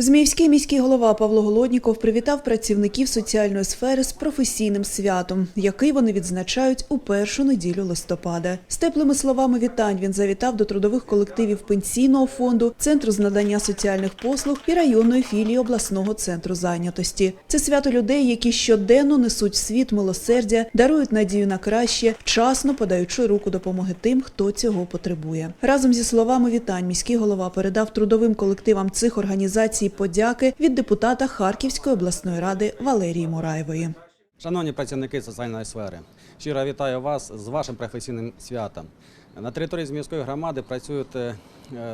Зміївський міський голова Павло Голодніков привітав працівників соціальної сфери з професійним святом, який вони відзначають у першу неділю листопада. З теплими словами вітань він завітав до трудових колективів пенсійного фонду, центру з надання соціальних послуг і районної філії обласного центру зайнятості. Це свято людей, які щоденно несуть світ милосердя, дарують надію на краще, вчасно подаючи руку допомоги тим, хто цього потребує. Разом зі словами вітань міський голова передав трудовим колективам цих організацій подяки від депутата Харківської обласної ради Валерії Мураєвої. Шановні працівники соціальної сфери, щиро вітаю вас з вашим професійним святом. На території Зміївської громади працюють е,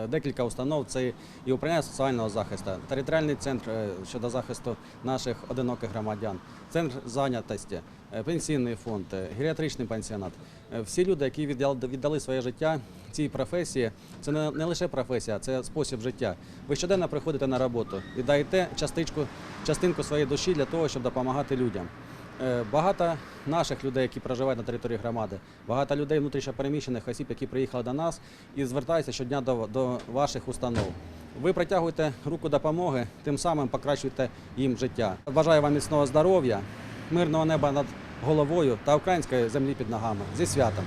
декілька установ. Це і управління соціального захисту, територіальний центр е, щодо захисту наших одиноких громадян, центр зайнятості, е, пенсійний фонд, геріатричний пансіонат. Всі люди, які віддали, своє життя цій професії, це не, лише професія, це спосіб життя. Ви щоденно приходите на роботу і даєте частичку, частинку своєї душі для того, щоб допомагати людям. Багато наших людей, які проживають на території громади, багато людей внутрішньопереміщених осіб, які приїхали до нас і звертаються щодня до, до ваших установ. Ви притягуєте руку допомоги, тим самим покращуєте їм життя. Бажаю вам міцного здоров'я, мирного неба над головою та української землі під ногами. Зі святом!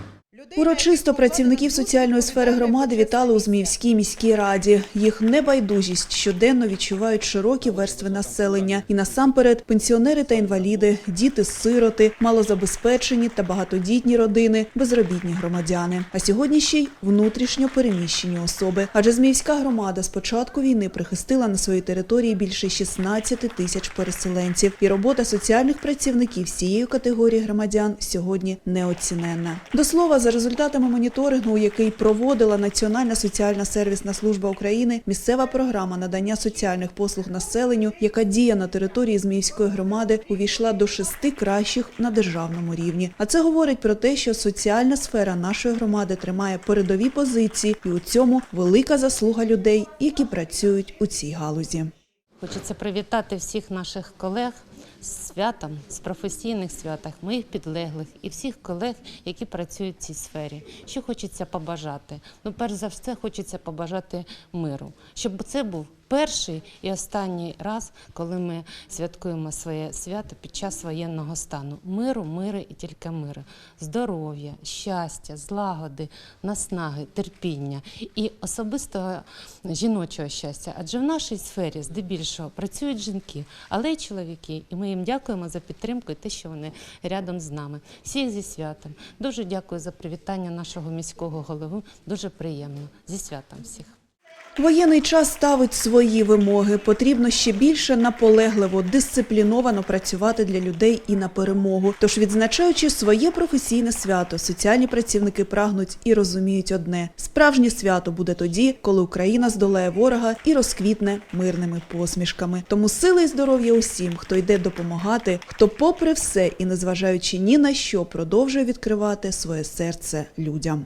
Урочисто працівників соціальної сфери громади вітали у Зміївській міській раді. Їх небайдужість щоденно відчувають широкі верстви населення. І насамперед пенсіонери та інваліди, діти-сироти, малозабезпечені та багатодітні родини, безробітні громадяни. А сьогодні ще й внутрішньо переміщені особи. Адже Зміївська громада з початку війни прихистила на своїй території більше 16 тисяч переселенців. І робота соціальних працівників з категорії громадян сьогодні неоціненна. До слова, за результатами моніторингу, який проводила Національна соціальна сервісна служба України, місцева програма надання соціальних послуг населенню, яка діє на території Зміївської громади, увійшла до шести кращих на державному рівні. А це говорить про те, що соціальна сфера нашої громади тримає передові позиції, і у цьому велика заслуга людей, які працюють у цій галузі. Хочеться привітати всіх наших колег святом, з професійних святах, моїх підлеглих і всіх колег, які працюють в цій сфері. Що хочеться побажати? Ну, перш за все, хочеться побажати миру, щоб це був перший і останній раз, коли ми святкуємо своє свято під час воєнного стану. Миру, мири і тільки миру, здоров'я, щастя, злагоди, наснаги, терпіння і особистого жіночого щастя. Адже в нашій сфері здебільшого працюють жінки, але й чоловіки. І ми їм дякуємо за підтримку і те, що вони рядом з нами. Всіх зі святом. Дуже дякую за привітання нашого міського голови. Дуже приємно. Зі святом всіх. Воєнний час ставить свої вимоги. Потрібно ще більше наполегливо, дисципліновано працювати для людей і на перемогу. Тож, відзначаючи своє професійне свято, соціальні працівники прагнуть і розуміють одне: справжнє свято буде тоді, коли Україна здолає ворога і розквітне мирними посмішками. Тому сили і здоров'я усім, хто йде допомагати, хто, попри все і незважаючи ні на що, продовжує відкривати своє серце людям.